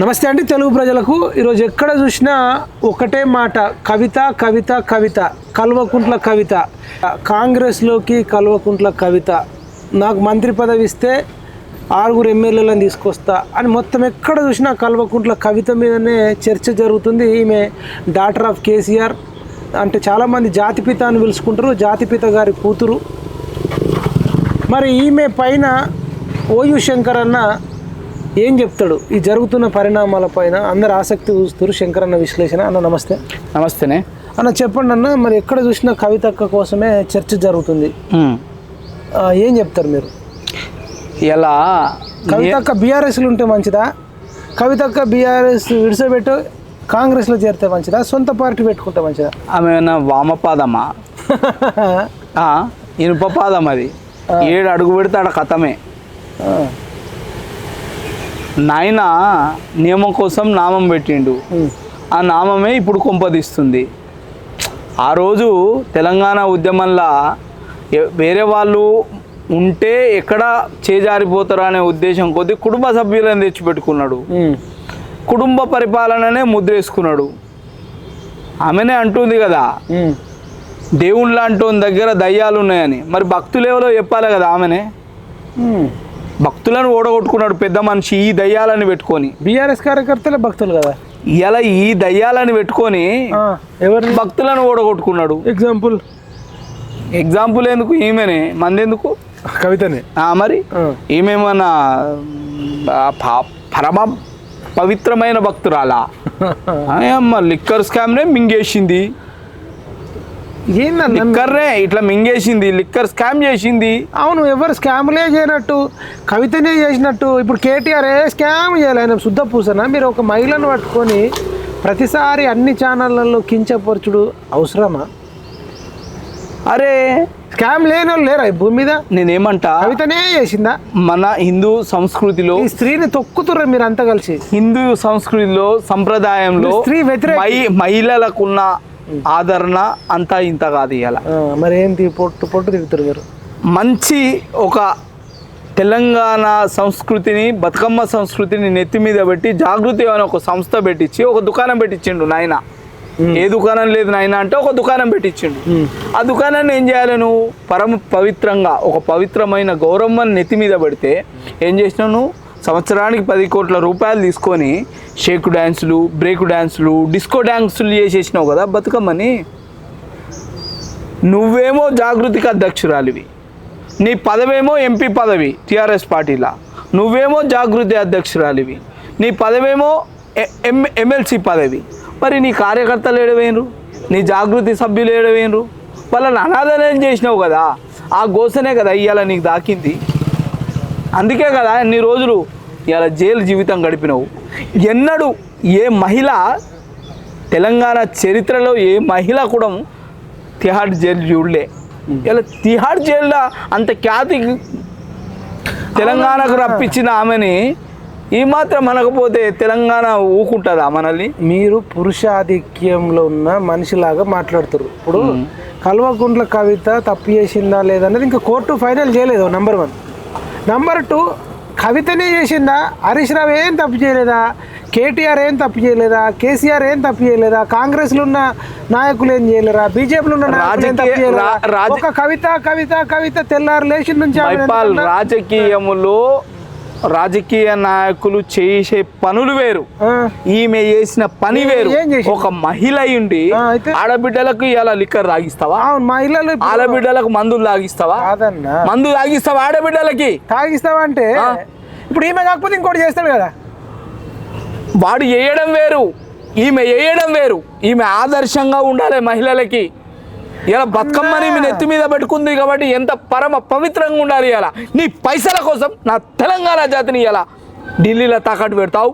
నమస్తే అండి తెలుగు ప్రజలకు. ఈరోజు ఎక్కడ చూసినా ఒకటే మాట కవిత కవిత కవిత కల్వకుంట్ల కవిత. కాంగ్రెస్లోకి కల్వకుంట్ల కవిత. నాకు మంత్రి పదవి ఇస్తే ఆరుగురు ఎమ్మెల్యేలను తీసుకొస్తా అని మొత్తం ఎక్కడ చూసినా కల్వకుంట్ల కవిత మీదనే చర్చ జరుగుతుంది. ఈమె డాటర్ ఆఫ్ కేసీఆర్. అంటే చాలామంది జాతిపిత అని పిలుచుకుంటారు. జాతిపిత గారి కూతురు. మరి ఈమె పైన ఓయు శంకర్ అన్న ఏం చెప్తాడు? ఈ జరుగుతున్న పరిణామాల పైన అందరు ఆసక్తి చూస్తారు శంకర్ అన్న విశ్లేషణ. అన్న నమస్తే. నమస్తేనే. అన్న చెప్పండి అన్న మరి ఎక్కడ చూసినా కవితక్క కోసమే చర్చ జరుగుతుంది. ఏం చెప్తారు మీరు? ఇలా కవితక్క బీఆర్ఎస్లు ఉంటే మంచిదా? కవితక్క బీఆర్ఎస్ విడిసబెట్టు కాంగ్రెస్లో చేరితే మంచిదా? సొంత పార్టీ పెట్టుకుంటే మంచిదా? ఆమె ఏమన్నా వామపాదమా ఆ, ఇనుప పాదం అది. ఏడు అడుగు పెడితే ఆడ కథమే. నాయన నియమం కోసం నామం పెట్టిండు. ఆ నామమే ఇప్పుడు కొంపదీస్తుంది. ఆ రోజు తెలంగాణ ఉద్యమంలో వేరే వాళ్ళు ఉంటే ఎక్కడ చేజారిపోతారు అనే ఉద్దేశం కొద్దీ కుటుంబ సభ్యులను తెచ్చిపెట్టుకున్నాడు. కుటుంబ పరిపాలననే ముద్రేసుకున్నాడు. ఆమెనే అంటుంది కదా. దేవుళ్ళ అంటోని దగ్గర దయ్యాలు ఉన్నాయని మరి భక్తులేవలో చెప్పాలి కదా ఆమెనే. భక్తులను ఓడగొట్టుకున్నాడు పెద్ద మనిషి ఈ దయ్యాలని పెట్టుకొని. బీఆర్ఎస్ కార్యకర్తలే భక్తులు కదా? ఇలా ఈ దయ్యాలని పెట్టుకొని ఆ, ఎవరిని? భక్తులను ఓడగొట్టుకున్నాడు. ఎగ్జాంపుల్ ఎగ్జాంపుల్ ఎందుకు? ఈమెనే. మందెందుకు? కవితనే. మరి. ఈమెమన్నా ప- పరమ పవిత్రమైన భక్తురాలా? అమ్మ లిక్కర్ స్కామ్నే మింగేసింది. ఏందన్న? లిక్కర్నే ఇట్లా మింగేసింది లిక్కర్ స్కామ్ చేసింది. అవును ఎవరు స్కామ్లే చేయనట్టు కవితనే చేసినట్టు ఇప్పుడు కేటీఆర్ ఏ స్కామ్ చేయాలి? ఆయన శుద్ధ పూసన? మీరు ఒక మహిళను పట్టుకొని ప్రతిసారి అన్ని ఛానళ్ళల్లో కించపరచుడు అవసరమా? అరే! స్కామ్ లేని వాళ్ళు లేరా భూమి మీద? నేనేమంటా? కవితనే చేసిందా? మన హిందూ సంస్కృతిలో స్త్రీని తొక్కుతుర్రు మీరు అంతా కలిసి. హిందూ సంస్కృతిలో సంప్రదాయంలో స్త్రీ వ్యతిరేకి. మహి- మహిళలకున్న ఆదరణ అంతా ఇంత కాదు ఇవాళ మరి ఏంటి పొట్టు పొట్టు తిరుగుతారు మీరు? మంచి ఒక తెలంగాణ సంస్కృతిని బతుకమ్మ సంస్కృతిని నెత్తి మీద పెట్టి జాగృతి అనే ఒక సంస్థ పెట్టించి ఒక దుకాణం పెట్టించిండు నాయన. ఏ దుకాణం లేదు నాయన అంటే ఒక దుకాణం పెట్టించిండు ఆ దుకాణాన్ని ఏం చేయాలి నువ్వు? పరమ పవిత్రంగా ఒక పవిత్రమైన గౌరమ్మని నెత్తి మీద పెడితే ఏం చేసినావు నువ్వు? సంవత్సరానికి పది కోట్ల రూపాయలు తీసుకొని షేక్ డ్యాన్సులు బ్రేక్ డ్యాన్సులు డిస్కో డ్యాన్సులు చేసేసినావు కదా బతుకమ్మని? నువ్వేమో జాగృతికి అధ్యక్షురాలివి. నీ పదవేమో ఎంపీ పదవి టీఆర్ఎస్ పార్టీలా. నువ్వేమో జాగృతి అధ్యక్షురాలివి. నీ పదవేమో ఎం ఎమ్మెల్సీ పదవి. మరి నీ కార్యకర్తలు ఏడవేనరు నీ జాగృతి సభ్యులు ఏడవేనరు వాళ్ళని అనాథనం చేసినావు కదా. ఆ గోసనే కదా ఇవాళ నీకు దాకింది. అందుకే కదా ఎన్ని రోజులు ఇవాళ జైలు జీవితం గడిపినావు? ఎన్నడూ ఏ మహిళ తెలంగాణ చరిత్రలో ఏ మహిళ కూడా తిహాడ్ జైలు చూడలే. ఇలా తిహాడ్ జైల్లో అంత ఖ్యాతి తెలంగాణకు రప్పించిన ఆమెని ఈ మాత్రం అనకపోతే తెలంగాణ ఊకుంటుందా మనల్ని? మీరు పురుషాధిక్యంలో ఉన్న మనిషిలాగా మాట్లాడుతారు. ఇప్పుడు కల్వకుంట్ల కవిత తప్పు చేసిందా లేదన్నది ఇంకా కోర్టు ఫైనల్ చేయలేదు నంబర్ వన్ నంబర్ టూ కవితనే చేసిందా? హరీష్ రావు ఏం తప్పు చేయలేదా? కేటీఆర్ ఏం తప్పు చేయలేదా? కేసీఆర్ ఏం తప్పు చేయలేదా? కాంగ్రెస్లో ఉన్న నాయకులు ఏం చేయలేరా బీజేపీలో ఉన్న నాయకులు ఒక కవిత కవిత కవిత తెల్లారు లేచిన నుంచి రాజకీయములో రాజకీయ నాయకులు చేసే పనులు వేరు. ఈమె చేసిన పని వేరు? ఒక మహిళ ఉండి? ఆడబిడ్డలకు ఇలా లిక్కర్ తాగిస్తావా? అవును మహిళలు ఆడబిడ్డలకు మందులు తాగిస్తావా? మందు తాగిస్తావా ఆడబిడ్డలకి? తాగిస్తావంటే ఆ. ఇప్పుడు ఈమె కాకపోతే ఇంకోటి చేస్తాడు కదా. వాడు వేయడం వేరు. ఈమె వేయడం వేరు. ఈమె ఆదర్శంగా ఉండాలి మహిళలకి. ఇలా బతుకమ్మని మీ నెత్తి మీద పెట్టుకుంది కాబట్టి ఎంత పరమ పవిత్రంగా ఉండాలి ఇలా. నీ పైసల కోసం నా తెలంగాణ జాతిని ఇలా ఢిల్లీలో తాకట్టు పెడతావు.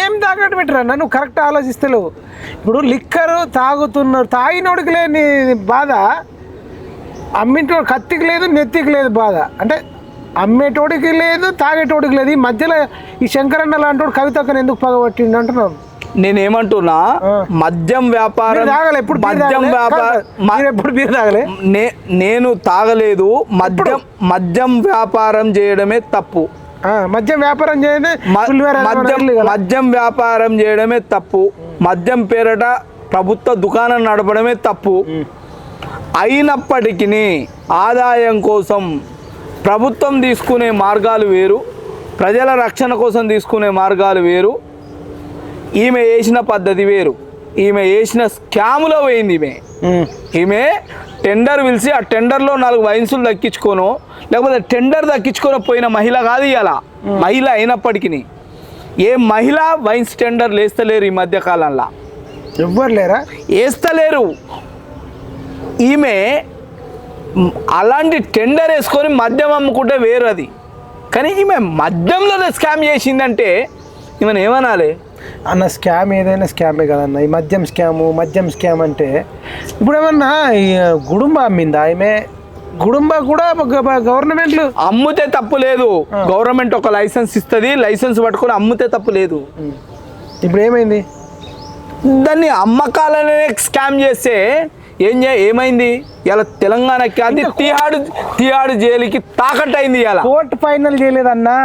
ఏం తాకట్టు పెట్టరా? నువ్వు కరెక్ట్ ఆలోచిస్తలేవు. ఇప్పుడు లిక్కరు తాగుతున్నారు తాగినోడికి లేని బాధ అమ్మింటో కత్తికి లేదు నెత్తికి లేదు బాధ. అంటే అమ్మేటోడికి లేదు తాగేటోడికి లేదు. ఈ మధ్యలో ఈ శంకరన్న లాంటి కవితక్కని ఎందుకు పగబట్టిండు అంటున్నాను నేనేమంటున్నా. మద్యం వ్యాపారం ఎప్పుడు మద్యం? వ్యాపారం మీరు ఎప్పుడు తాగలే? నేను తాగలేదు మద్యం మద్యం వ్యాపారం చేయడమే తప్పు. మద్యం వ్యాపారం చేయని మ- పులిహోర మద్యం illegal ఆ? మద్యం వ్యాపారం చేయడమే తప్పు. మద్యం పేరట ప్రభుత్వ దుకాణం నడపడమే తప్పు. అయినప్పటికీ ఆదాయం కోసం ప్రభుత్వం తీసుకునే మార్గాలు వేరు. ప్రజల రక్షణ కోసం తీసుకునే మార్గాలు వేరు. ఈమె వేసిన పద్ధతి వేరు. ఈమె వేసిన స్కాములో పోయింది ఈమె. ఈమె టెండర్ పిలిచి ఆ టెండర్లో నాలుగు వైన్సులు దక్కించుకోను లేకపోతే టెండర్ దక్కించుకొని పోయిన మహిళ కాదు ఇవాళ మహిళ అయినప్పటికీ ఏ మహిళ వైన్స్ టెండర్ లేస్తలేరు ఈ మధ్య కాలంలో. ఎవ్వరు లేరా? వేస్తలేరు ఈమె అలాంటి టెండర్ వేసుకొని మద్యం అమ్ముకుంటే వేరు అది కానీ ఈమె మద్యంలో స్కామ్ చేసిందంటే ఈమెను ఏమనాలి? అన్న స్కామ్ ఏదైనా స్కామే కదన్న. ఈ మద్యం స్కాము మద్యం స్కామ్ అంటే ఇప్పుడు ఏమన్నా ఈ గుడుంబ అమ్మిందా? ఆమె గుడుంబ కూడా గవర్నమెంట్లు అమ్ముతే తప్పు లేదు. గవర్నమెంట్ ఒక లైసెన్స్ ఇస్తుంది. లైసెన్స్ పట్టుకొని అమ్ముతే తప్పు లేదు. ఇప్పుడు ఏమైంది దాన్ని అమ్మకాలనే స్కామ్ చేస్తే ఏం చే ఏమైంది? ఇలా తెలంగాణకి అది తిహాడు తిహాడు జైలుకి తాకట్టు అయింది ఇలా కోర్టు ఫైనల్ చేయలేదన్నా.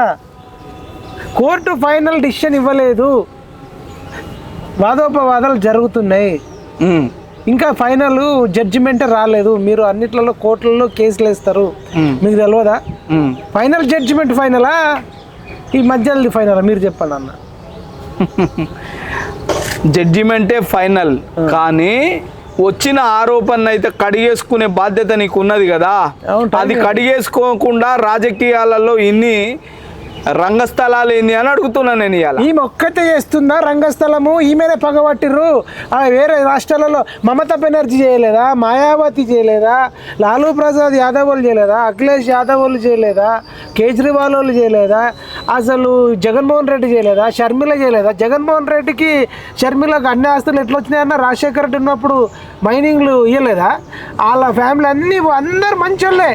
కోర్టు ఫైనల్ డిసిషన్ ఇవ్వలేదు. వాదోపవాదాలు జరుగుతున్నాయి. ఇంకా ఫైనల్ జడ్జిమెంట్ రాలేదు. మీరు అన్నిట్లలో కోర్టులలో కేసులు వేస్తారు. మీకు తెలియదా? ఫైనల్ జడ్జిమెంట్ ఫైనలా? ఈ మధ్యలో ఫైనలా? మీరు చెప్పండి అన్న. జడ్జిమెంటే ఫైనల్. కానీ వచ్చిన ఆరోపణ అయితే కడిగేసుకునే బాధ్యత నీకు ఉన్నది కదా అది కడిగేసుకోకుండా రాజకీయాలలో ఇన్ని రంగస్థలాలు ఏంది అని అడుగుతున్నాను నేను ఇవాళ ఈమె ఒక్కతే చేస్తుందా రంగస్థలము? ఈమెనే పగబట్టిర్రు ఆ వేరే రాష్ట్రాలలో మమతా బెనర్జీ చేయలేదా? మాయావతి చేయలేదా? లాలూ ప్రసాద్ యాదవ్ వాళ్ళు చేయలేదా? అఖిలేష్ యాదవ్ వాళ్ళు చేయలేదా? కేజ్రీవాల్ వాళ్ళు చేయలేదా? అసలు జగన్మోహన్ రెడ్డి చేయలేదా? షర్మిల చేయలేదా? జగన్మోహన్ రెడ్డికి షర్మిలకు అన్ని ఆస్తులు ఎట్లా వచ్చినాయన్న రాజశేఖర రెడ్డి ఉన్నప్పుడు మైనింగ్లు ఇవ్వలేదా వాళ్ళ ఫ్యామిలీ అన్నీ అందరు మంచోళ్ళే.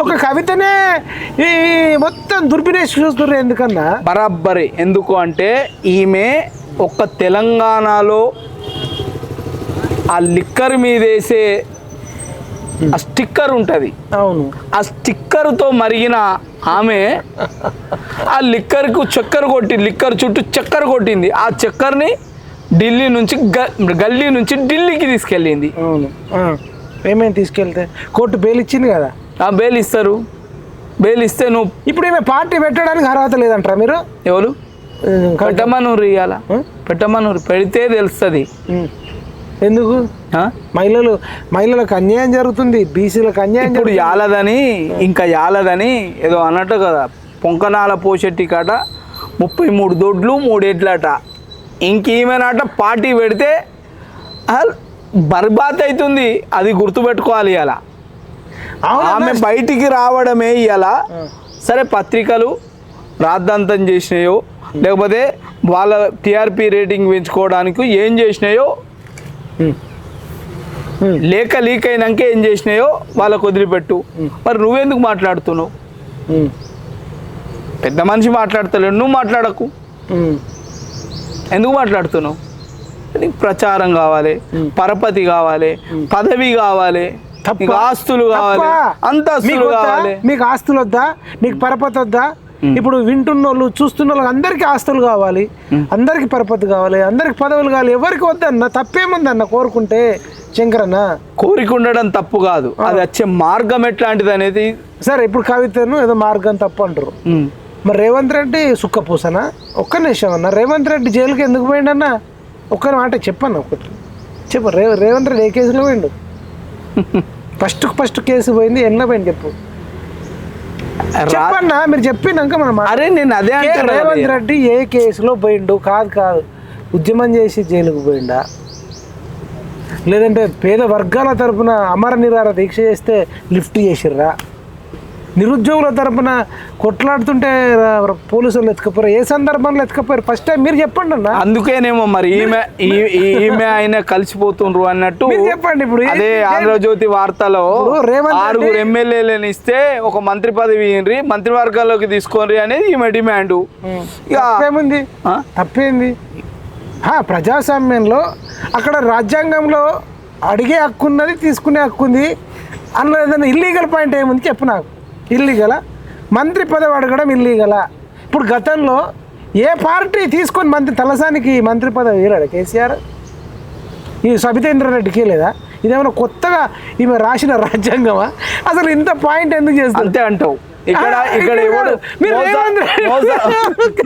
ఒక కవితనే ఈ మొత్తం దుర్బినేష్ చూస్తున్నారు ఎందుకన్నా? బరాబ్బరి. ఎందుకు అంటే ఈమె ఒక్క తెలంగాణలో ఆ లిక్కర్ మీద వేసే ఆ స్టిక్కర్ ఉంటుంది. అవును. ఆ స్టిక్కర్తో మరిగిన ఆమె ఆ లిక్కర్కు చక్కెర కొట్టి లిక్కర్ చుట్టూ చక్కెర కొట్టింది. ఆ చక్కెరని ఢిల్లీ నుంచి గల్లీ నుంచి ఢిల్లీకి తీసుకెళ్ళింది. అవును. ఏమేమి తీసుకెళ్తే? కోర్టు బెయిల్ ఇచ్చింది కదా? ఆ బెయిల్ ఇస్తారు. బెయిల్ ఇస్తే నువ్వు ఇప్పుడు ఈమె పార్టీ పెట్టడానికి అర్హత లేదంటారా మీరు? ఎవరు? ఉమ్, క- పెట్టమనూరు ఇయ్యాల. పెట్టమనూరు పెడితే తెలుస్తుంది. ఎందుకు? మహిళలు మహిళలకు అన్యాయం జరుగుతుంది బీసీలకు అన్యాయం ఇప్పుడు యాలదని ఇంకా యాలదని ఏదో అన్నట్టు కదా. పొంకనాల పోషెట్టి కాట ముప్పై మూడు దొడ్లు మూడు ఎడ్లట. ఇంకేమైనాట పార్టీ పెడితే బర్బాత్ అవుతుంది. అది గుర్తుపెట్టుకోవాలి అవును ఆమె బయటికి రావడమే ఇలా సరే పత్రికలు రాద్ధాంతం చేసినాయో లేకపోతే వాళ్ళ టీఆర్పీ రేటింగ్ పెంచుకోవడానికి ఏం చేసినాయో. లేక లీక్ అయినాక ఏం చేసినాయో వాళ్ళకు వదిలిపెట్టు. మరి నువ్వెందుకు మాట్లాడుతున్నావు. పెద్ద మనిషి మాట్లాడతలేడు నువ్వు మాట్లాడకు. ఎందుకు మాట్లాడుతున్నావు? నీకు ప్రచారం కావాలి పరపతి కావాలి పదవి కావాలి. నీకు ఆస్తులు కావాలి. మీకు? కావాలి. మీకు ఆస్తులు వద్దా? మీకు పరపతి వద్దా? ఇప్పుడు వింటున్న వాళ్ళు చూస్తున్న వాళ్ళు అందరికీ ఆస్తులు కావాలి. అందరికి పరపతి కావాలి. అందరికి పదవులు కావాలి. ఎవరికి వద్దన్న తప్పేముందన్న కోరుకుంటే శంకరన్న. కోరిక ఉండడం తప్పు కాదు. అది వచ్చే మార్గం ఎట్లాంటిది అనేది సరే ఇప్పుడు కవితను ఏదో మార్గం తప్పు అంటారు. మరి రేవంత్ రెడ్డి సుక్కపూసనా? ఒక్క నిమిషం అన్న. రేవంత్ రెడ్డి జైలుకి ఎందుకు పోయిండన్న? ఒక్క మాట చెప్పన్న ఒకటి. చెప్పు రే రేవంత్ రెడ్డి ఏ కేసులో పోయిండు? ఫస్ట్ ఫస్ట్ కేసు పోయింది ఎన్న పోయింది చెప్పు. చెప్పన్నా మీరు చెప్పినాక మనం. అరే నేను అదే అంటే రేవంత్ రెడ్డి ఏ కేసులో పోయిండు? కాదు కాదు. ఉద్యమం చేసి జైలుకు పోయిండా? లేదంటే పేద వర్గాల తరపున అమర నిరార దీక్ష చేస్తే లిఫ్ట్ చేసిర్రా? నిరుద్యోగుల తరపున కొట్లాడుతుంటే పోలీసులు ఎత్తుకపోయారు. ఏ సందర్భంలో ఎత్తుకపోయారు? ఫస్ట్ టైం మీరు చెప్పండి అన్న. అందుకేనేమో మరి ఈమె ఈమె ఆయన కలిసిపోతుండ్రు అన్నట్టు చెప్పండి ఇప్పుడు. అదే ఆంధ్రజ్యోతి వార్తలో ఆరుగురు ఎమ్మెల్యేలను ఇస్తే ఒక మంత్రి పదవి ఇయ్యండి మంత్రివర్గాల్లోకి తీసుకోండి అనేది ఈమె డిమాండ్. ఇక ఆ? తప్పేంది? ప్రజాస్వామ్యంలో అక్కడ రాజ్యాంగంలో అడిగే హక్కు ఉన్నది తీసుకునే హక్కు ఉంది అందులో ఏదైనా ఇల్లీగల్ పాయింట్ ఏముంది? చెప్పు నాకు. ఇల్లీగలా మంత్రి పదవి అడగడం ఇల్లీగలా ఇప్పుడు గతంలో ఏ పార్టీ తీసుకొని మంత్రి తలసానికి మంత్రి పదవి వేయలేడు కేసీఆర్? ఈ సబితేంద్ర రెడ్డికి లేదా? ఇదేమైనా కొత్తగా ఈమె రాసిన రాజ్యాంగమా? అసలు ఇంత పాయింట్ ఎందుకు చేస్తారు? అంతే అంటావు. ఇక్కడ ఇక్కడ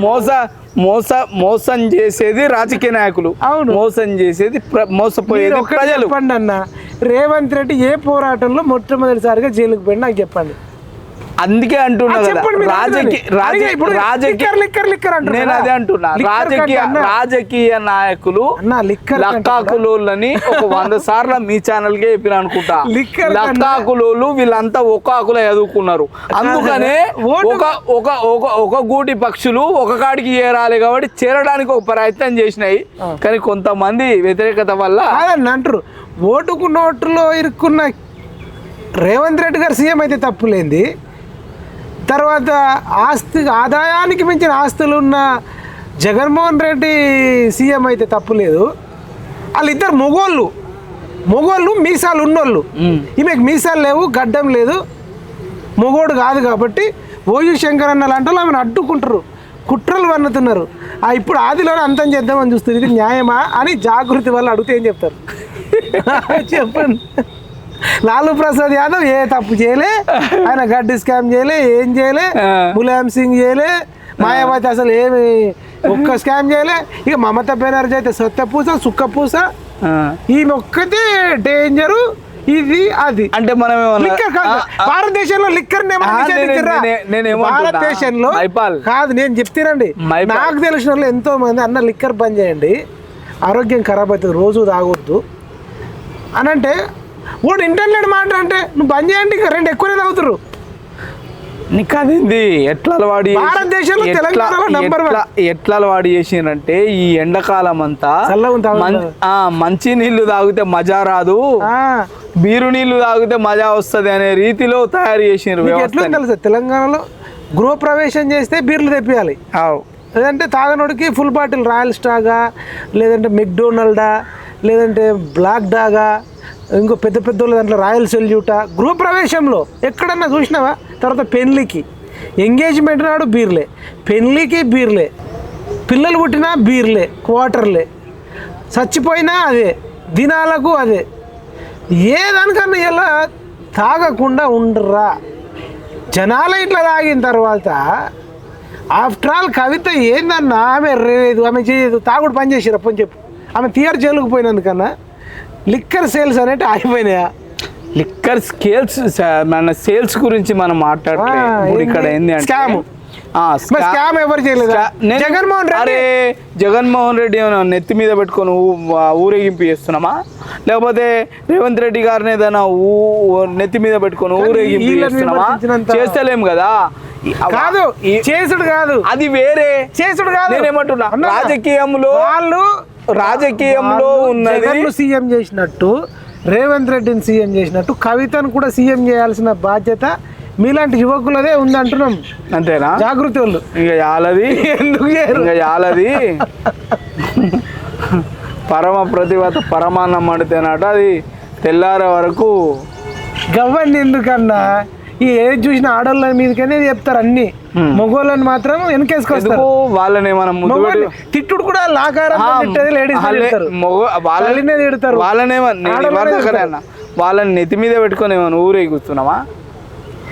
మోస- మోస మోస చేసేది రాజకీయ నాయకులు. అవును. మోసం చేసేది మోసపోయేది ప్రజలు. చెప్పండి అన్న. రేవంత్ రెడ్డి ఏ పోరాటంలో మొట్టమొదటిసారిగా జైలుకు పోయినా నాకు చెప్పండి. అందుకే అంటున్నా? నేను అదే అంటున్నా. రాజకీయ రాజకీయ నాయకులు లక్కాకులోళ్ళని ఒక వంద సార్లు మీ ఛానల్ కే చెప్పిన అనుకుంటా. లక్కాకులోళ్ళు వీళ్ళంతా ఒక ఆకులో చదువుకున్నారు అందుకనే ఒక ఒక ఒక ఒక గూటి పక్షులు ఒక కాడికి చేరాలి కాబట్టి చేరడానికి ఒక ప్రయత్నం చేసినాయి. కానీ కొంతమంది వ్యతిరేకత వల్ల అంటారు ఓటుకు నోటులో ఇరుక్కున్న రేవంత్ రెడ్డి గారు సీఎం అయితే తప్పులేంది. తర్వాత ఆస్తి ఆదాయానికి మించిన ఆస్తులు ఉన్న జగన్మోహన్ రెడ్డి సీఎం అయితే తప్పులేదు వాళ్ళిద్దరు మొగోళ్ళు. మొగోళ్ళు మీసాలు ఉన్నోళ్ళు. ఈమెకు మీసాలు లేవు గడ్డం లేదు. మొగోడు కాదు కాబట్టి ఓయు శంకర్ అన్న లాంటి వాళ్ళు ఆమెను అడ్డుకుంటారు కుట్రలు వన్నుతున్నారు ఆ ఇప్పుడు ఆదిలోనే అంతం చేద్దామని చూస్తుంది ఇది న్యాయమా అని జాగృతి వల్ల అడిగితే ఏం చెప్తారు? చెప్పండి. లాలూ ప్రసాద్ యాదవ్ ఏ తప్పు చేయలే. ఆయన గడ్డి స్కామ్ చేయలే ఏం చేయలే. ములాయం సింగ్ చేయలే మాయావతి అసలు ఏమి ఒక్క స్కామ్ చేయలే. ఇక మమతా బెనర్జీ అయితే సొత్త పూస సుక్క పూస. ఈమె ఒక్కతే డేంజరు. ఇది అది. అంటే మనం భారతదేశంలో లిక్కర్? భారతదేశంలో. కాదు నేను చెప్తానండి. నాకు తెలిసిన వాళ్ళు ఎంతో మంది అన్న లిక్కర్ బంద్ చేయండి. ఆరోగ్యం ఖరాబ్ అవుతుంది రోజు తాగొద్దు. అని అంటే వాడు ఇంటర్నెట్ మాట అంటే నువ్వు బంద్ చేయండి ఇంకా రెండు ఎక్కువనే తాగుతారు నీకు అదేంది ఎట్లా అలవాటు భారతదేశంలో ఎట్లా- తెలంగాణలో one. ఎట్లా- అలవాటు ఈ ఎండాకాలం అంతా మంచి నీళ్ళు తాగితే మజా రాదు. బీరు నీళ్ళు తాగితే మజా వస్తది అనే రీతిలో తయారు చేసిండ్రు మీకు ఎట్లా. తెలుసు? తెలంగాణలో గృహప్రవేశం చేస్తే బీర్లు తెప్పియాలి. లేదంటే తాగనోడికి ఫుల్ బాటిల్ రాయల్ స్టాగా లేదంటే మెక్డోనల్డా లేదంటే బ్లాక్ డాగా ఇంకో పెద్ద పెద్ద దాంట్లో రాయల్ సెల్యూట. గృహప్రవేశంలో ఎక్కడన్నా చూసినావా? తర్వాత పెళ్ళికి ఎంగేజ్మెంట్ నాడు బీర్లే. పెళ్ళికి బీర్లే. పిల్లలు పుట్టినా బీర్లే క్వార్టర్లే. చచ్చిపోయినా అదే దినాలకు అదే. ఏ దానికన్నా ఇలా తాగకుండా ఉండరా. జనాలు ఇట్లా తాగిన తర్వాత ఆఫ్టర్ ఆల్ కవిత ఏందన్నా ఆమె రేదు ఆమె చేయదు తాగుడు పని చేసిరప్పని చెప్పు. ఆమె తీయర్ జైలుకు పోయినందుకన్నా. లిక్కర్ సేల్స్ అనేవి ఆగిపోయినాయా? లిక్కర్ స్కేల్స్ మన సేల్స్ గురించి మనం ఇప్పుడు ఇక్కడ ఏంది? అంటే స్కామ్ ఎవరు చేయలేదా? జగన్మోహన్ రెడ్డి? అరే జగన్మోహన్ రెడ్డి ఏమైనా నెత్తి మీద పెట్టుకొని ఊరేగింపు చేస్తున్నామా? లేకపోతే రేవంత్ రెడ్డి గారిని ఏదైనా ఊ- నెత్తి మీద పెట్టుకొని కానీ ఊరేగింపు చేస్తున్నామా? విమర్శించినంత- చేస్తలేం కదా? కాదు చేసుడు కాదు. అది వేరే. చేసుడు కాదు. నేనేమంటున్నా? రాజకీయంలో వాళ్ళు రాజకీయంలో ఉన్నది. సీఎం చేసినట్టు రేవంత్ రెడ్డిని సీఎం చేసినట్టు కవితను కూడా సీఎం చేయాల్సిన బాధ్యత మీలాంటి యువకులదే ఉంది అంటున్నాం అంతేనా? జాగృతి వాళ్ళు. ఇంకా యాలది? ఎందుకు? ఇంకా యాలది? పరమ ప్రతిభత పరమాన్నం వండితేనట అది తెల్లారే వరకు గవ్వండి ఎందుకన్నా? ఈ ఏది చూసిన ఆడోళ్ళ మీదకనే చెప్తారు అన్ని. మగోళ్ళని మాత్రం వెనకేసుకొస్తారు. వాళ్ళని మనం తిట్టుడు కూడా లాకారం ఆ, తిట్టేది లేడీస్ వాళ్ళే- తిడతారు. మగ- వాళ్ళ- తల్లినే తిడతారు. వాళ్ళనేమో నేను ఆడోళ్ళనే ఇవాళ తిడతారు. దగ్గరే అన్న. వాళ్ళని నెత్తి మీద పెట్టుకొని ఏమైనా ఊరే కూర్చున్నామా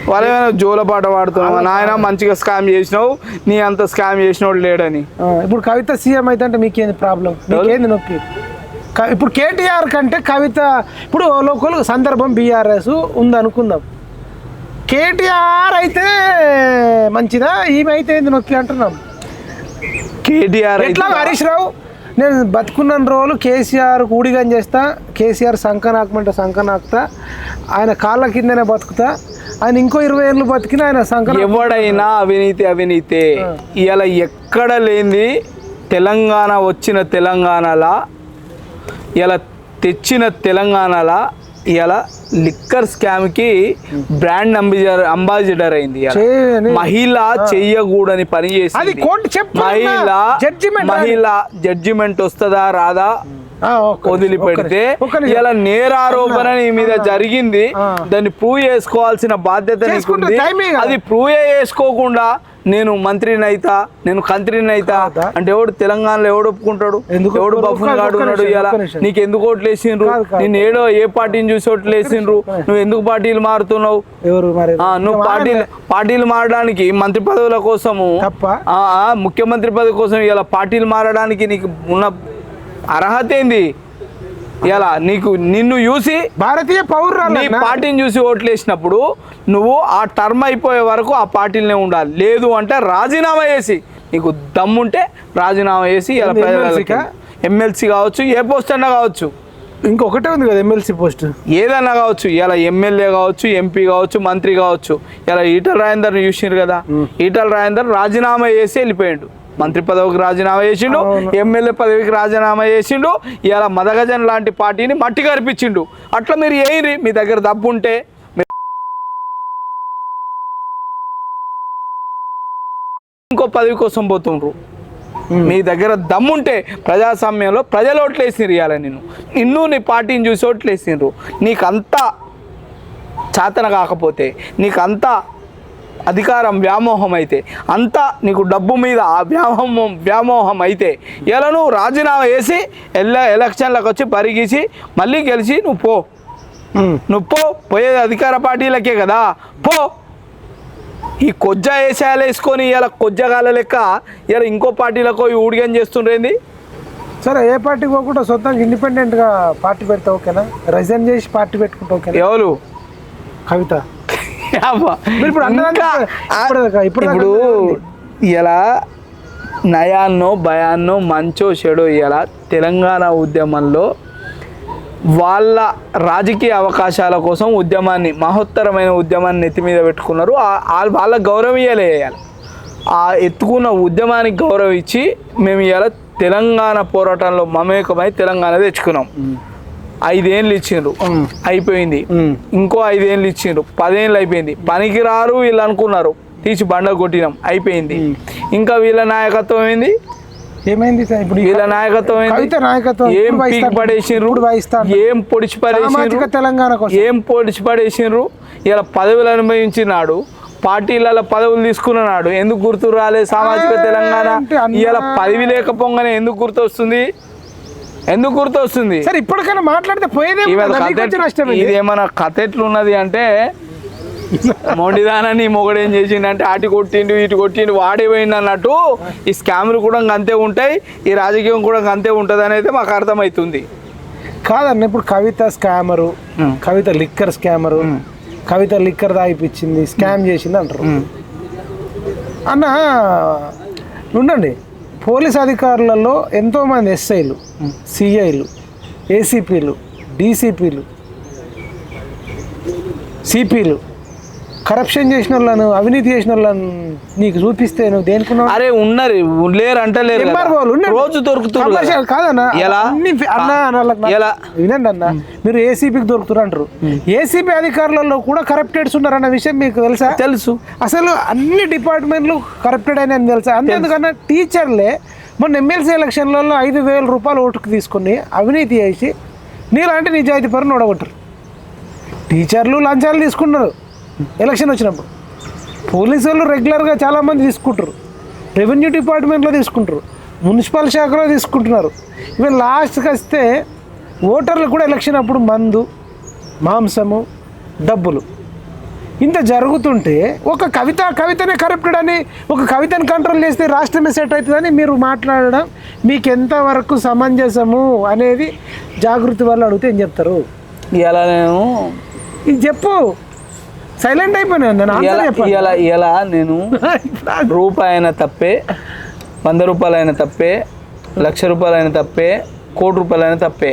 వాళ్ళు ఏమైనా జోల పాట పాడుతున్నావా? నాయన మంచిగా స్కామ్ చేసినావు. నీ అంత స్కామ్ చేసినోడు లేడని. ఇప్పుడు కవిత సీఎం అయితే అంటే మీకేంది ప్రాబ్లం? మీకేంది నొప్పి? ఇప్పుడు కేటీఆర్ కంటే కవిత ఇప్పుడు లోకల్ సందర్భం బీఆర్ఎస్ ఉంది అనుకుందాం కేటీఆర్ అయితే మంచిదా? ఈమె అయితే ఏంది నొప్పి అంటున్నాం. కేటీఆర్ ఎట్లా హరీష్ రావు? నేను బతుకున్న రోజులు కేసీఆర్ ఊడిగం చేస్తా కేసీఆర్ సంక నాకమంటే సంక నాకుతా ఆయన కాళ్ళ కిందనే బతుకుతా ఆయన ఇంకో ఇరవై ఏళ్ళు బతికిన ఆయన సంక ఎవడైనా అవినీతి అవినీతే ఇవాళ ఎక్కడ లేనిది తెలంగాణ వచ్చిన తెలంగాణలా? ఇలా తెచ్చిన తెలంగాణలా? ఇలా లిక్కర్ స్కామ్కి బ్రాండ్ అంబాసిడర్ అంబాసిడర్ అయింది మహిళ చెయ్యకూడని పని చెప్తున్నా. మహిళ మహిళ జడ్జిమెంట్ వస్తుందా రాదా వదిలిపెడితే. ఇలా నేరారోపణ నీ మీద జరిగింది. దాన్ని ప్రూవ్ చేసుకోవాల్సిన బాధ్యత. అది ప్రూవ్ చేసుకోకుండా నేను మంత్రిని అయితా నేను కంత్రిని అయితా? అంటే ఎవడు తెలంగాణలో ఎవడు ఒప్పుకుంటాడు? ఎవడు? బఫున్ నిమిషం, ఇలా. నీకు ఎందుకు ఓట్లు వేసిండ్రు. నేను ఏడో ఏ పార్టీని చూసి ఓట్లు వేసిండ్రు? నువ్వు ఎందుకు పార్టీలు మారుతున్నావు? నువ్వు పార్టీలు పార్టీలు మారడానికి మంత్రి పదవుల కోసము ముఖ్యమంత్రి పదవి కోసం ఇలా పార్టీలు మారడానికి నీకు ఉన్న అర్హత ఏంది? ఇలా నీకు నిన్ను చూసి భారతీయ నీ పౌరురాలు పార్టీని చూసి ఓట్లు వేసినప్పుడు నువ్వు ఆ టర్మ్ అయిపోయే వరకు ఆ పార్టీలనే ఉండాలి. లేదు అంటే రాజీనామా చేసి నీకు దమ్ముంటే రాజీనామా చేసి ఇలా ప్రజలకి? ఎమ్మెల్సీ కావచ్చు ఏ పోస్ట్ అన్నా కావచ్చు. ఇంకొకటే ఉంది కదా ఎమ్మెల్సీ పోస్ట్. ఏదన్నా కావచ్చు ఇలా ఎమ్మెల్యే కావచ్చు ఎంపీ కావచ్చు మంత్రి కావచ్చు ఇలా ఈటల రాజేందర్ చూసినారు కదా. ఈటల రాజేందర్ రాజీనామా చేసి వెళ్ళిపోయాడు. మంత్రి పదవికి రాజీనామా చేసిండు. ఎమ్మెల్యే పదవికి రాజీనామా చేసిండు ఇలా మదగజన్ లాంటి పార్టీని మట్టి కనిపించిండు అట్లా మీరు ఏరి మీ దగ్గర డబ్బు ఉంటే ఇంకో పదవి కోసం పోతుండ్రు. మీ దగ్గర దమ్ముంటే ప్రజాస్వామ్యంలో ప్రజలు ఓట్లు వేసిరు ఇవ్వాలి నిన్ను. నిన్ను నీ పార్టీని చూసి ఓట్లు వేసిండ్రు నీకంతా చాతన కాకపోతే నీకంతా అధికారం వ్యామోహం అయితే అంతా నీకు డబ్బు మీద ఆ వ్యామోహం వ్యామోహం అయితే ఇలా నువ్వు రాజీనామా వేసి ఎల్ల ఎలక్షన్లకు వచ్చి పరిగీసి మళ్ళీ గెలిచి నువ్వు పో. నువ్వు పో పోయేది అధికార పార్టీలకే కదా. పో. ఈ కొజ్జ వేసాలు వేసుకొని ఇలా కొజ్జగాల లెక్క ఇలా ఇంకో పార్టీలకు ఊడిగం చేస్తుండేంది సరే ఏ పార్టీకి పోకుండా సొంతంగా ఇండిపెండెంట్గా పార్టీ పెడితే ఓకేనా? రిజైన్ చేసి పార్టీ పెట్టుకుంటే ఓకేనా? ఎవరు? కవిత. ఇప్పుడు. ఇలా నయాన్నో భయాన్నో మంచో చెడో ఇలా తెలంగాణ ఉద్యమంలో వాళ్ళ రాజకీయ అవకాశాల కోసం ఉద్యమాన్ని మహోత్తరమైన ఉద్యమాన్ని నెత్తి మీద పెట్టుకున్నారు. వాళ్ళ గౌరవం ఆ ఎత్తుకున్న ఉద్యమానికి గౌరవం ఇచ్చి మేము ఇలా తెలంగాణ పోరాటంలో మమేకమై తెలంగాణ తెచ్చుకున్నాం. ఐదేళ్ళు ఇచ్చిండ్రు. అయిపోయింది. ఇంకో ఐదేళ్ళు ఇచ్చిండ్రు. పదేళ్ళు అయిపోయింది. పనికి రారు వీళ్ళు అనుకున్నారు తీసి బండ కొట్టినాం. అయిపోయింది. ఇంకా వీళ్ళ నాయకత్వం ఏంది? ఏమైంది సార్ ఇప్పుడు వీళ్ళ నాయకత్వం ఏంది? నాయకత్వం ఏం పీకి. పడేసిండ్రు. ఏం పొడిచి పడేసిండ్రు? తెలంగాణ ఏం పొడిచి పడేసిండ్రు? ఇలా పదవులు అనుభవించినాడు. పార్టీలలో పదవులు తీసుకున్నాడు ఎందుకు గుర్తు రాలే సామాజిక తెలంగాణ? ఇలా పదవి లేకపోగానే ఎందుకు గుర్తు వస్తుంది ఎందుకు గుర్తు వస్తుంది సరే ఇప్పటికైనా మాట్లాడితే పోయేదే? ఇది. ఏమైనా కథ ఎట్లున్నది అంటే మొండిదానని మొగడేం చేసిండు ఆటి కొట్టిండు ఇటు కొట్టిండు వాడే పోయిండు అన్నట్టు ఈ స్కామ్లు కూడా అంతే ఉంటాయి ఈ రాజకీయం కూడా అంతే ఉంటుంది అనేది మాకు అర్థమవుతుంది కాదన్న ఇప్పుడు Kavitha scammer. Kavitha liquor scammer Kavitha liquor తాగిపించింది scam చేసింది అంటారు. అన్న ఉండండి. పోలీస్ అధికారులలో ఎంతోమంది ఎస్ఐలు సిఐలు ఏసీపీలు డీసీపీలు సిపిలు కరప్షన్ చేసిన వాళ్ళను అవినీతి చేసిన వాళ్ళను నీకు చూపిస్తే నువ్వు దేనికున్నావు? అరే ఉన్నారు లేరు అంటలేరు. రోజు దొరుకుతున్నారు కాదన్న ఎలా? ఎలా? వినండి అన్న మీరు ఏసీపీకి దొరుకుతారు అంటారు. ఏసీపీ అధికారులలో కూడా కరప్టెడ్స్ ఉన్నారన్న విషయం మీకు తెలుసా? తెలుసు. అసలు అన్ని డిపార్ట్మెంట్లు కరప్టెడ్ అయినా తెలుసా? అంతేందుకన్నా టీచర్లే మొన్న ఎమ్మెల్సీ ఎలక్షన్లలో ఐదు వేల రూపాయలు ఓటుకు తీసుకుని అవినీతి చేసి నీలాంటి నిజాయితీ పరుని ఓడగొట్టరు. టీచర్లు లంచాలు తీసుకున్నారు. ఎలక్షన్ వచ్చినప్పుడు. పోలీసు వాళ్ళు రెగ్యులర్గా చాలామంది తీసుకుంటారు రెవెన్యూ డిపార్ట్మెంట్లో తీసుకుంటారు మున్సిపల్ శాఖలో తీసుకుంటున్నారు. ఇవి లాస్ట్కి వస్తే ఓటర్లు కూడా ఎలక్షన్ అప్పుడు మందు మాంసము డబ్బులు. ఇంత జరుగుతుంటే ఒక కవిత కవితనే కరప్టెడ్ అని ఒక కవితను కంట్రోల్ చేస్తే రాష్ట్రమే సెట్ అవుతుందని మీరు మాట్లాడడం మీకు ఎంతవరకు సమంజసము అనేది జాగృతి వాళ్ళు అడిగితే ఏం చెప్తారు? ఇలా నేను. ఇది చెప్పు. సైలెంట్ అయిపోయినా నేను ఆన్సర్ ఇలా నేను ఇప్పుడు ఆ- రూపాయి అయినా తప్పే వంద రూపాయలు అయినా తప్పే లక్ష రూపాయలు అయినా తప్పే కోటి రూపాయలు అయినా తప్పే.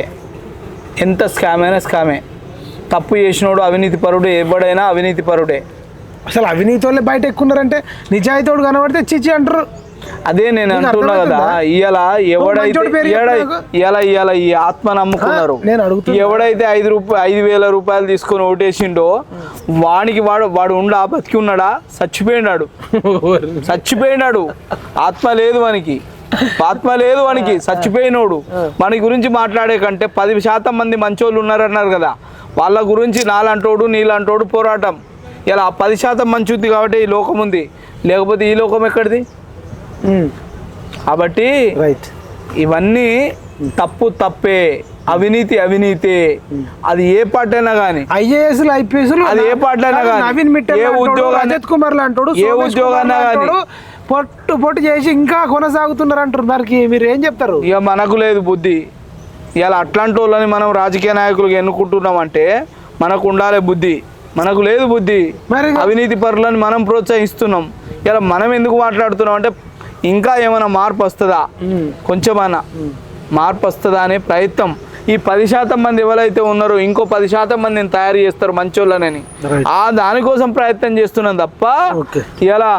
ఎంత స్కామ్ అయినా స్కామే తప్పు చేసినోడు అవినీతి పరుడే ఎవడైనా అవినీతి పరుడే. అసలు అవినీతి వాళ్ళే బయట ఎక్కున్నారంటే నిజాయితీడు కనబడితే చిచి అంటారు. అదే నేను అంటున్నా కదా? ఇవాళ ఎవడైతే ఇవాళ ఇవాళ ఈ ఆత్మ నమ్ముకున్నారు. ఎవడైతే ఐదు రూపాయలు ఐదు వేల రూపాయలు తీసుకొని ఓటేసిండో వానికి వాడు వాడు ఉండా బతికి ఉన్నాడా చచ్చిపోయినాడు చచ్చిపోయినాడు ఆత్మ లేదు వానికి. ఆత్మ లేదు వానికి చచ్చిపోయినోడు. వాని గురించి మాట్లాడే కంటే పది శాతం మంది మంచోళ్ళు ఉన్నారన్నారు కదా వాళ్ళ గురించి నాలంటోడు నీలంటోడు పోరాటం. ఇలా పది శాతం మంచి ఉంది కాబట్టి ఈ లోకం ఉంది. లేకపోతే ఈ లోకం ఎక్కడిది? కాబట్టి రైట్ ఇవన్నీ తప్పు తప్పే అవినీతి అవినీతి. అది ఏ పార్టీ అయినా కానీ ఐఏఎస్ ఐపీఎస్ అది ఏ పార్టీలో అయినా కానీ, నవీన్ మిట్టల్ ఏ అంటాడు, ఉద్యోగాన్ని- రజత్ కుమార్ అంటాడు ఏ ఉద్యోగాన్ని కుమార్ కానీ. పొట్టు పొట్టు చేసి ఇంకా కొనసాగుతున్నారు అంటారు. దానికి మీరు ఏం చెప్తారు? ఇక మనకు లేదు బుద్ధి. ఇలా అట్లాంటి వాళ్ళని మనం రాజకీయ నాయకులుగా ఎన్నుకుంటున్నామంటే మనకు ఉండాలి బుద్ధి. మనకు లేదు బుద్ధి. అవినీతి పరులని మనం ప్రోత్సహిస్తున్నాం. ఇలా మనం ఎందుకు మాట్లాడుతున్నాం అంటే ఇంకా ఏమైనా మార్పు వస్తుందా కొంచెమైనా మార్పు వస్తుందా అనే ప్రయత్నం ఈ పది శాతం మంది ఎవరైతే ఉన్నారో ఇంకో పది శాతం మందిని తయారు చేస్తారు మంచోళ్ళనని. ఆ దానికోసం ప్రయత్నం చేస్తున్నాం తప్ప. ఇలా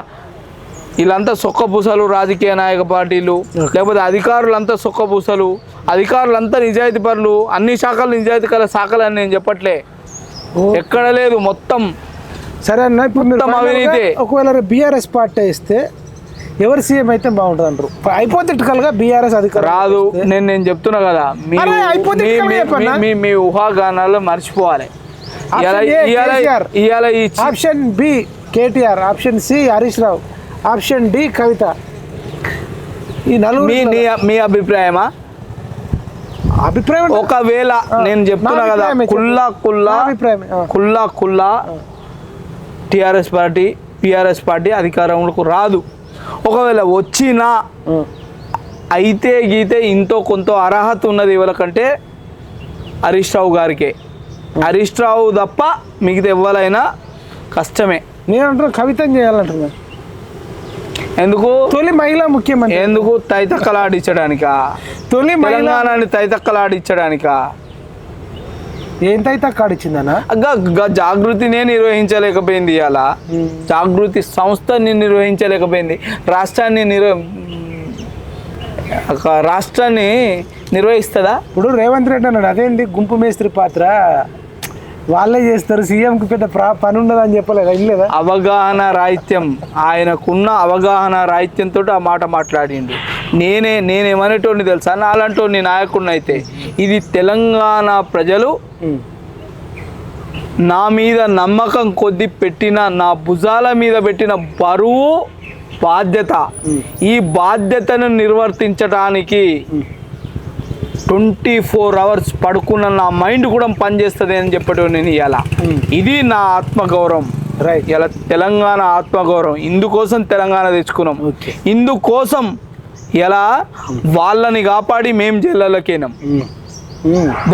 వీళ్ళంతా సొక్కపూసలు రాజకీయ నాయక పార్టీలు. లేకపోతే అధికారులంతా సొక్కపూసలు అధికారులంతా నిజాయితీ పరులు అన్ని శాఖలు నిజాయితీ కల శాఖలు అని నేను చెప్పట్లే ఎక్కడ లేదు మొత్తం సరే అన్న ఇప్పుడు. ఒకవేళ బీఆర్ఎస్ పార్టీ ఇస్తే ఎవరు సీఎం అయితే బాగుంటుంది అంటారు హైపోథెటికల్గా బీఆర్ఎస్ అధికారం రాదు. నేను నేను చెప్తున్నా కదా మీ మీ- ఊహాగానాలు మర్చిపోవాలి. Option B KTR. Option C Harish Rao. Option D Kavitha. ఈ నలుగురు మీ అభిప్రాయమా? అభిప్రాయం ఒకవేళ నేను చెప్తున్నా కదా. కుల్లా కుల్లా ఆ. కుల్లా కుల్లా టిఆర్ఎస్ పార్టీ పిఆర్ఎస్ పార్టీ అధికారంలోకి రాదు. ఒకవేళ వచ్చినా అయితే గీతే ఇంతో కొంత అర్హత ఉన్నది ఎవరికంటే హరీష్ రావు గారికే. హరీష్ రావు తప్ప మిగతా ఎవరైనా కష్టమే. నేను అంటున్నా కవితం చేయాలంటున్నా. ఎందుకు? తొలి మహిళా ముఖ్యమంత్రి. ఎందుకు? తైతక్కలాడించడానికా? తొలి మహిళ తెలంగాణని తైతక్కలాడించడానికా? కాడిచ్చిందనా అగ్గా గ- జాగృతినే నిర్వహించలేకపోయింది ఇవాళ జాగృతి సంస్థని నిర్వహించలేకపోయింది. రాష్ట్రాన్ని నిర్వ ఒక రాష్ట్రాన్ని నిర్వహిస్తుందా? ఇప్పుడు రేవంత్ రెడ్డి అన్నాడు అదేంటి గుంపు మేస్త్రి పాత్ర? వాళ్ళే చేస్తారు. సీఎంకి పెద్ద ప్రా పని ఉండదు అని చెప్పలేదా? ఇల్లేదా? అవగాహన రాహిత్యం. ఆయనకున్న అవగాహన రాహిత్యంతో ఆ మాట మాట్లాడిండు. నేనే నేనేమనేటోడిని తెలుసా? నాలంటోని నాయకుడిని అయితే ఇది తెలంగాణ ప్రజలు నా మీద నమ్మకం కొద్ది పెట్టిన నా భుజాల మీద పెట్టిన బరువు బాధ్యత. ఈ బాధ్యతను నిర్వర్తించడానికి ట్వంటీ ఫోర్ అవర్స్ పడుకున్న నా మైండ్ కూడా పనిచేస్తుంది అని చెప్పడం నేను ఇవాళ ఇది నా ఆత్మగౌరవం. రైట్ ఇలా తెలంగాణ ఆత్మగౌరవం. ఇందుకోసం తెలంగాణ తెచ్చుకున్నాం. ఇందుకోసం ఇలా వాళ్ళని కాపాడి మేం జైళ్ళకేనాం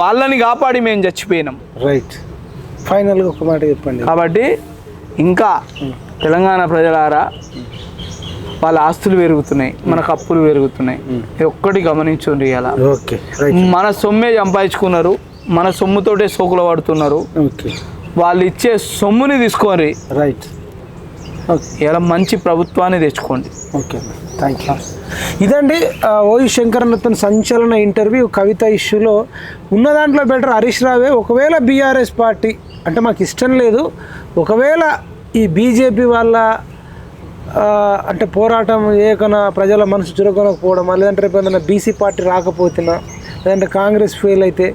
వాళ్ళని కాపాడి మేము చచ్చిపోయినాం. రైట్ ఫైనల్గా ఒక మాట చెప్పండి. కాబట్టి ఇంకా తెలంగాణ ప్రజలారా వాళ్ళ ఆస్తులు పెరుగుతున్నాయి మనకు అప్పులు పెరుగుతున్నాయి. ఒక్కటి ఇలా ఓకే రైట్. మన సొమ్మే సంపాదించుకున్నారు మన సొమ్ముతోటే సోకులు పడుతున్నారు. ఓకే. వాళ్ళు ఇచ్చే సొమ్ముని తీసుకోండి. రైట్. ఓకే. ఇలా మంచి ప్రభుత్వాన్ని తెచ్చుకోండి. Okay thank you. ఇదండి ఓయి శంకరన్నతో సంచలన ఇంటర్వ్యూ. కవిత ఇష్యూలో ఉన్న దాంట్లో బెటర్. హరీష్ రావే ఒకవేళ బీఆర్ఎస్ పార్టీ అంటే మాకు ఇష్టం లేదు ఒకవేళ ఈ బీజేపీ వాళ్ళ అంటే పోరాటం ఏకన ప్రజల మనసు చురగొనకపోవడం లేదంటే రేపు ఏదైనా బీసీ పార్టీ రాకపోతున్నా? లేదంటే కాంగ్రెస్ ఫెయిల్ అయితే?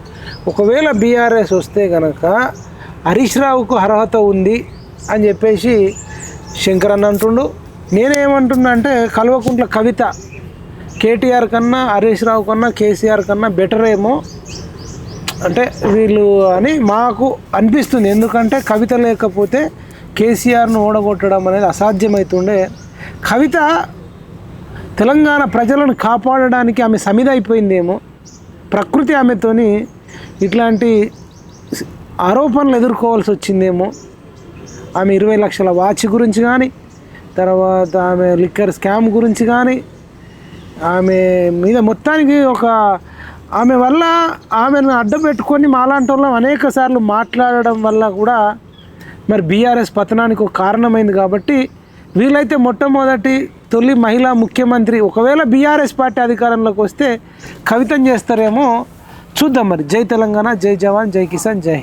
ఒకవేళ బీఆర్ఎస్ వస్తే కనుక హరీష్ రావుకు అర్హత ఉంది అని చెప్పేసి శంకర్ అన్న అంటుండు. నేనేమంటున్నా అంటే కల్వకుంట్ల కవిత కేటీఆర్ కన్నా హరీష్ రావు కన్నా కేసీఆర్ కన్నా బెటర్ ఏమో. అంటే వీళ్ళు అని మాకు అనిపిస్తుంది. ఎందుకంటే కవిత లేకపోతే కేసీఆర్ను ఓడగొట్టడం అనేది అసాధ్యమవుతుండే కవిత తెలంగాణ ప్రజలను కాపాడడానికి ఆమె సమిదైపోయిందేమో ప్రకృతి ఆమెతోని ఇట్లాంటి ఆరోపణలు ఎదుర్కోవాల్సి వచ్చిందేమో. ఆమె ఇరవై లక్షల వాచ్ గురించి కానీ తర్వాత ఆమె లిక్కర్ స్కామ్ గురించి కానీ ఆమె మీద మొత్తానికి ఒక ఆమె వల్ల ఆమెను అడ్డం పెట్టుకొని మాలాంటి వాళ్ళం అనేక సార్లు మాట్లాడడం వల్ల కూడా మరి బీఆర్ఎస్ పతనానికి ఒక కారణమైంది కాబట్టి వీలైతే మొట్టమొదటి తొలి మహిళా ముఖ్యమంత్రి. ఒకవేళ బీఆర్ఎస్ పార్టీ అధికారంలోకి వస్తే కవితం చేస్తారేమో చూద్దాం మరి. జై తెలంగాణ జై జవాన్ జై కిసాన్ జై